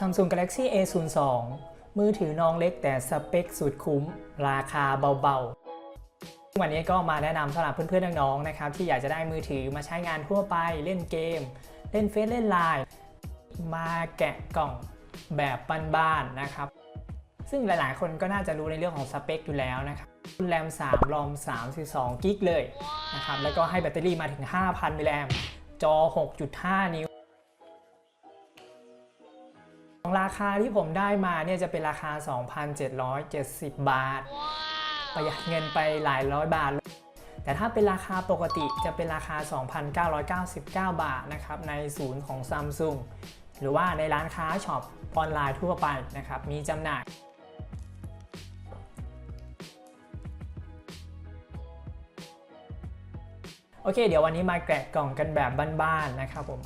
Samsung Galaxy A02 มือถือน้องเล็กแต่สเปคสุดคุ้ม ราคาเบาๆ วันนี้ก็มาแนะนำสำหรับเพื่อนๆ น้องๆ นะครับ ที่อยากจะได้มือถือมาใช้งานทั่วไปเล่นเกม เล่นเฟซเล่นไลน์มาแกะกล่องแบบบ้านๆ นะครับ ซึ่งหลายๆ คนก็น่าจะรู้ในเรื่องของสเปคอยู่แล้วนะครับแรม 3 รอม 32 กิกเลยนะครับ แล้วก็ให้แบตเตอรี่มาถึง 5,000มิลลิแอมป์จอ 6.5 นิ้ว ราคาที่ผมได้มาเนี่ยจะเป็นราคา 2,770 บาท ประหยัดเงินไปหลายร้อยบาท แต่ถ้าเป็นราคาปกติจะเป็นราคา 2,999 บาทนะครับในศูนย์ของ Samsung หรือว่าในร้านค้าช็อปออนไลน์ทั่วไปนะครับมีจำหน่ายโอเค เดี๋ยววันนี้มาแกะกล่องกันแบบบ้านๆนะครับผม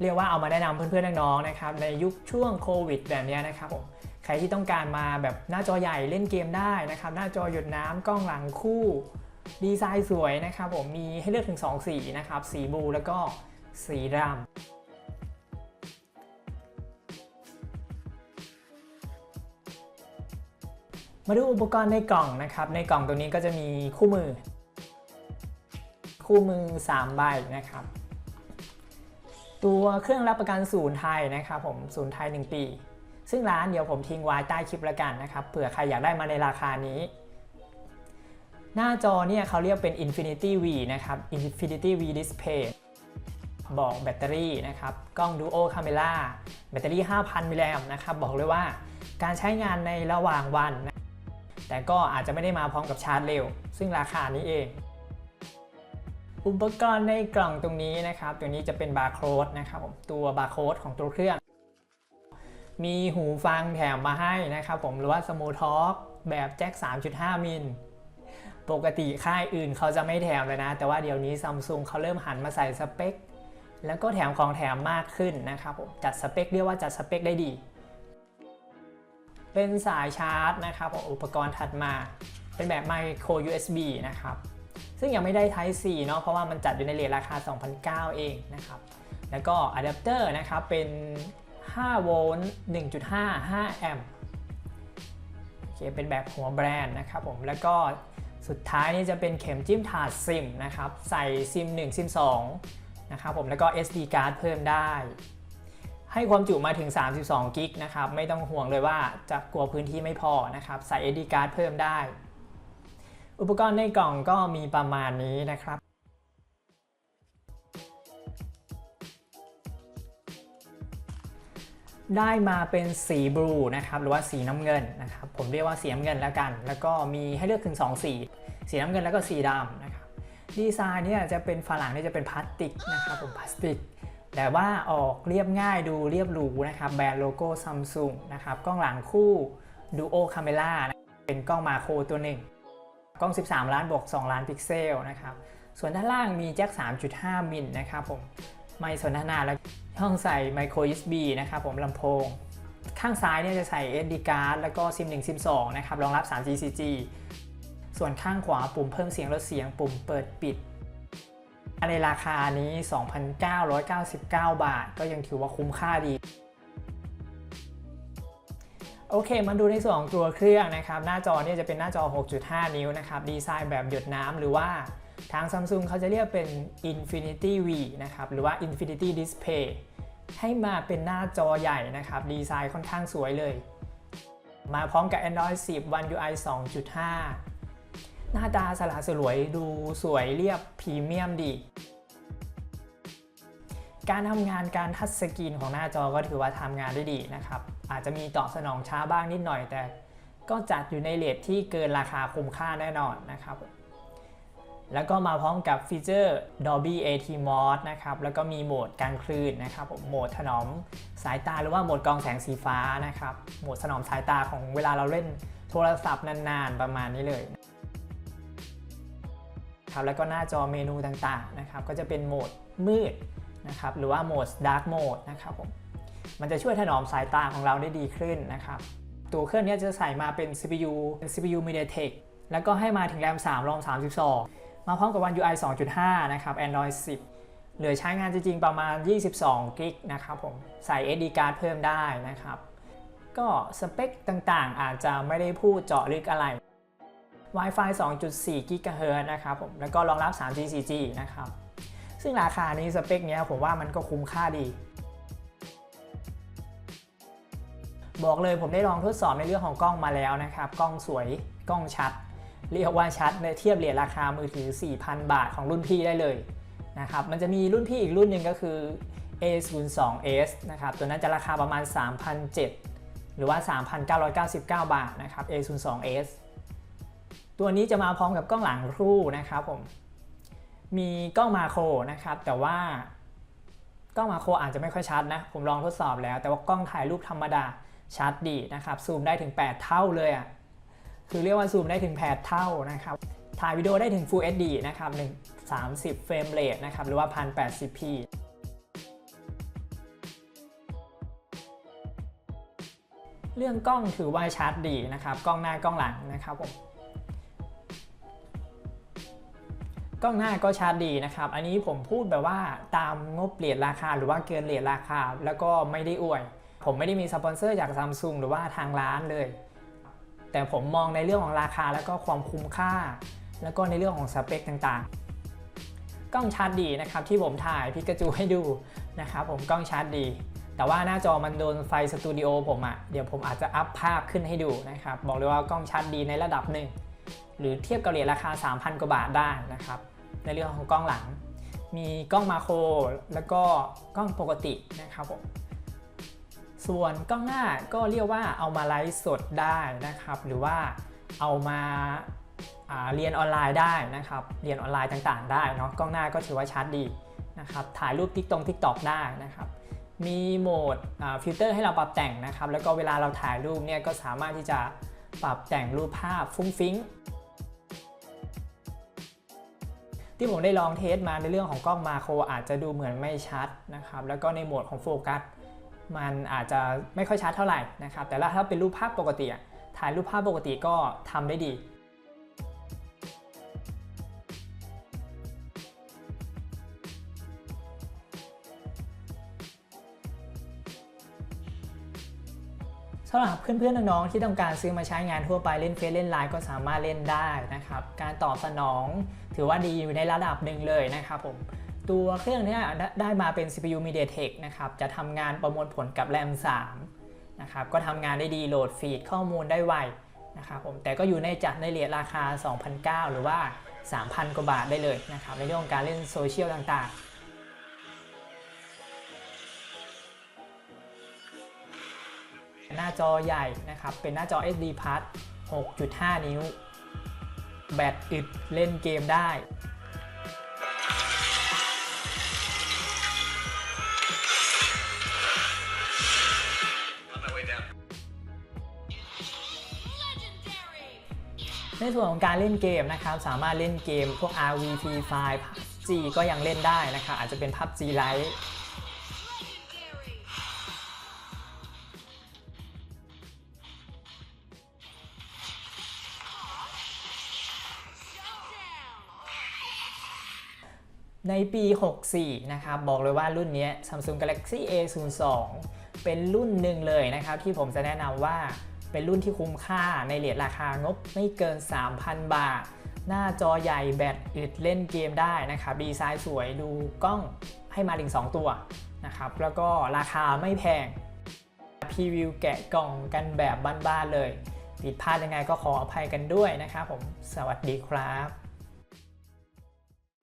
เรียกว่าเอามาแนะนำเพื่อนๆน้องๆนะครับในยุคช่วงโควิดแบบนี้นะครับผมใครที่ต้องการมาแบบหน้าจอใหญ่เล่นเกมได้นะครับหน้าจอหยดน้ำกล้องหลังคู่ดีไซน์สวยนะครับผมมีให้เลือกถึง 2 สีนะครับสีบลูแล้วก็สีดำมาดูอุปกรณ์ในกล่องนะครับ ในกล่องตัวนี้ก็จะมีคู่มือ คู่มือ 3 ใบนะครับ ตัวเครื่องรับประกันศูนย์ไทยนะครับผมศูนย์ไทย 1 ปี ซึ่งร้านเดี๋ยวผมทิ้งไว้ใต้คลิปแล้วกันนะครับเผื่อใครอยากได้มาในราคานี้ หน้าจอเนี่ยเขาเรียกเป็น Infinity V นะครับ Infinity V Display บอกแบตเตอรี่นะครับ กล้อง Duo Camera แบตเตอรี่ 5,000 มิลลิแอมนะครับ บอกเลยว่าการใช้งานในระหว่างวัน แต่ก็อาจจะไม่ได้มาพร้อมกับชาร์จเร็ว ซึ่งราคานี้เอง อุปกรณ์ในกล่องตรงนี้นะครับ ตัวนี้จะเป็นบาร์โค้ดนะครับผมตัวบาร์โค้ดของตัวเครื่อง มีหูฟังแถมมาให้นะครับผมหรือว่าสมูทท็อ l k แบบแจ็ค 3.5 มิลปกติค่ายอื่นเขาจะไม่แถมเลยนะ แต่ว่าเดี๋ยวนี้ซัมซุงเขาเริ่มหันมาใส่สเปค แล้วก็แถมของแถมมากขึ้นนะครับผมจัดสเปคเรียกว่าจัดสเปคได้ดี เป็นสายชาร์จนะครับอุปกรณ์ถัดมาเป็นแบบ micro USB นะครับ ซึ่งยังไม่ได้ Type C เนาะเพราะว่ามันจัดอยู่ในเรทราคา2,009เองนะครับแล้วก็อะแดปเตอร์นะครับเป็น5โวลต์1.5 5แอมป์โอเคเป็นแบบหัวแบรนด์นะครับผมแล้วก็สุดท้ายนี่จะเป็นเข็มจิ้มถาดซิมนะครับใส่ซิม1ซิม2นะครับผมแล้วก็ SD card เพิ่มได้ ให้ความจุมาถึง 32กิกนะครับไม่ต้องห่วงเลยว่าจะกลัวพื้นที่ไม่พอนะครับใส่ SD card เพิ่มได้ อุปกรณ์ในกล่องก็มีประมาณนี้นะครับได้มาเป็นสีบลูนะครับหรือว่าสีน้ำเงินนะครับผมเรียกว่าสีน้ำเงินแล้วกัน แล้วก็มีให้เลือกถึง 2 สี สีน้ำเงินแล้วก็สีดำนะครับดีไซน์เนี่ยจะเป็นฝรั่งเนี่ยจะเป็นพลาสติกนะครับผมพลาสติก แต่ว่าออกเรียบง่ายดูเรียบหรูนะครับแบรนด์โลโก้ซัมซุงนะครับกล้องหลังคู่ Duo Camera นะเป็นกล้องมาโครตัวหนึ่ง กล้อง 13 ล้านบวก2 ล้านพิกเซลนะครับ ส่วนด้านล่างมีแจ็ค 3.5 มิลนะครับผม ไม่สนทนาและช่องใส่ micro USB นะครับผมลำโพง ข้างซ้ายเนี่ยจะใส่ SD card แล้วก็ซิม1ซิม2นะครับ รองรับ 3G 4G ส่วนข้างขวาปุ่มเพิ่มเสียงลดเสียงปุ่มเปิดปิดในราคานี้ 2,999 บาท ก็ยังถือว่าคุ้มค่าดี โอเค มาดูในส่วนของตัวเครื่องนะครับ หน้าจอเนี่ยจะเป็นหน้าจอ 6.5 นิ้วนะครับ ดีไซน์แบบหยดน้ำหรือว่าทาง Samsung เขาจะเรียกเป็น Infinity V นะครับ หรือว่า Infinity Display ให้มาเป็นหน้าจอใหญ่นะครับ ดีไซน์ค่อนข้างสวยเลย มาพร้อมกับ Android 10 One UI 2.5 หน้าตาสละสลวยดูสวยเรียบพรีเมียมดี การทำงานการทัชสกรีนของหน้าจอก็ถือว่าทำงานได้ดีนะครับ อาจจะมีตอบสนองช้าบ้างนิดหน่อย แต่ก็จัดอยู่ในเลทที่เกินราคาคุ้มค่าแน่นอนนะครับแล้วก็มาพร้อมกับฟีเจอร์ Dolby Atmos นะครับ แล้วก็มีโหมดกลางคลื่นนะครับผมโหมดถนอมสายตาหรือว่าโหมดกรองแสงสีฟ้านะครับ โหมดถนอมสายตาของเวลาเราเล่นโทรศัพท์นานๆ ประมาณนี้เลยครับแล้วก็หน้าจอเมนูต่างๆนะครับ ก็จะเป็นโหมดมืดนะครับ หรือว่าโหมด Dark Mode นะครับผม มันจะช่วยถนอมสายตาของเราได้ดีขึ้นนะครับ ตัวเครื่องนี้จะใส่มาเป็น CPU เป็น CPU MediaTek แล้วก็ให้มาถึงแรม 3 รอม 32 มาพร้อมกับ One UI 2.5 นะครับ Android 10 เหลือใช้งานจริงๆประมาณ 22 กิกนะครับผม ใส่ SD card เพิ่มได้นะครับ ก็สเปคต่างๆ อาจจะไม่ได้พูดเจาะลึกอะไร Wi-Fi 2.4 GHz นะครับผม แล้วก็รองรับ 3G 4G นะครับ ซึ่งราคานี้สเปคเนี้ยผมว่ามันก็คุ้มค่าดี บอกเลยผมได้ลองทดสอบในเรื่องของกล้องมาแล้วนะครับ กล้องสวยกล้องชัด เรียกว่าชัดในเทียบเหรียญราคามือถือ 4,000 บาทของรุ่นพี่ได้เลยนะครับมันจะมีรุ่นพี่อีกรุ่นหนึ่งก็คือ A02s นะครับตัวนั้นจะราคาประมาณ3,700หรือว่า 3,999 บาทนะครับ A02s ตัวนี้จะมาพร้อมกับกล้องหลังคู่นะครับผมมีกล้องมาโครนะครับแต่ว่ากล้องมาโครอาจจะไม่ค่อยชัดนะ ผมลองทดสอบแล้ว แต่ว่ากล้องถ่ายรูปธรรมดา ชัดดีนะครับซูมได้ถึง 8 เท่าเลยอะคือเรียกว่าซูมได้ถึง 8 เท่านะครับถ่ายวิดีโอได้ถึง Full HD นะครับ1 30 เฟรมเรทนะครับหรือว่า 1080p เรื่องกล้องถือว่าชัดดีนะครับกล้องหน้ากล้องหลังนะครับผมกล้องหน้าก็ชัดดีนะครับ อันนี้ผมพูดแบบว่าตามงบเหรียญราคาหรือว่าเกินเหรียญราคา แล้วก็ไม่ได้อวย ผมไม่ได้มีสปอนเซอร์จากซัมซุงหรือว่าทางร้านเลย แต่ผมมองในเรื่องของราคาแล้วก็ความคุ้มค่า แล้วก็ในเรื่องของสเปคต่างๆ กล้องชัดดีนะครับที่ผมถ่ายพิกาจูให้ดูนะครับผมกล้องชัดดี แต่ว่าหน้าจอมันโดนไฟสตูดิโอผมอะ่ะเดี๋ยวผมอาจจะอัพภาพขึ้นให้ดูนะครับบอกเลยว่ากล้องชัดดีในระดับหนึ่งหรือเทียบกับเหรียญราคา 3,000 กว่าบาทได้นะครับในเรื่องของกล้องหลัง มีกล้องมาโครแล้วก็กล้องปกตินะครับผม ส่วนกล้องหน้าก็เรียกว่าเอามาไลฟ์สดได้นะครับ หรือว่าเอามาาเรียนออนไลน์ได้นะครับ เรียนออนไลน์ต่างๆ ได้เนาะกล้องหน้าก็ถือว่าชัดดีนะครับถ่ายรูปติ๊กตรงติ๊กตอกได้นะครับ มีโหมดฟิลเตอร์ให้เราปรับแต่งนะครับ แล้วก็เวลาเราถ่ายรูปเนี่ยก็สามารถที่จะปรับแต่งรูปภาพฟุ้งฟิ้งที่ผมได้ลองเทสมาในเรื่องของกล้องมาโครอาจจะดูเหมือนไม่ชัดนะครับ แล้วก็ในโหมดของโฟกัส มันอาจจะไม่ค่อยชัดเท่าไหร่นะครับ แต่ถ้าเป็นรูปภาพปกติอะถ่ายรูปภาพปกติก็ทำได้ดีสำหรับเพื่อนๆน้องๆที่ต้องการซื้อมาใช้งานทั่วไปเล่นเฟซเล่นไลน์ก็สามารถเล่นได้นะครับ การตอบสนองถือว่าดีอยู่ในระดับหนึ่งเลยนะครับผม ตัวเครื่องนี้ได้มาเป็น CPU MediaTek นะครับ จะทำงานประมวลผลกับแรม3นะครับ ก็ทำงานได้ดีโหลดฟีดข้อมูลได้ไวนะครับผม แต่ก็อยู่ในจัดในเหรียญราคา 2,009 หรือว่า 3,000 กว่าบาทได้เลยนะครับ ในเรื่องของการเล่นโซเชียลต่างๆหน้าจอใหญ่นะครับ เป็นหน้าจอ SD Plus 6.5 นิ้ว แบตอึดเล่นเกมได้ ในส่วนของการเล่นเกมนะครับสามารถเล่นเกมพวก RV Free Fire PUBG ก็ยังเล่นได้นะครับอาจจะเป็น PUBG Lite ในปี 64 นะครับ บอกเลยว่ารุ่นนี้ Samsung Galaxy A02 เป็นรุ่นหนึ่งเลยนะครับ ที่ผมจะแนะนำว่า เป็นรุ่นที่คุ้มค่าในเหรียญราคางบไม่เกิน 3,000 บาท หน้าจอใหญ่แบตอึดเล่นเกมได้นะครับดีไซน์สวยดูกล้องให้มาถึง 2 ตัวนะครับแล้วก็ราคาไม่แพงพรีวิวแกะกล่องกันแบบบ้านๆเลย ผิดพลาดยังไงก็ขออภัยกันด้วยนะครับผม สวัสดีครับ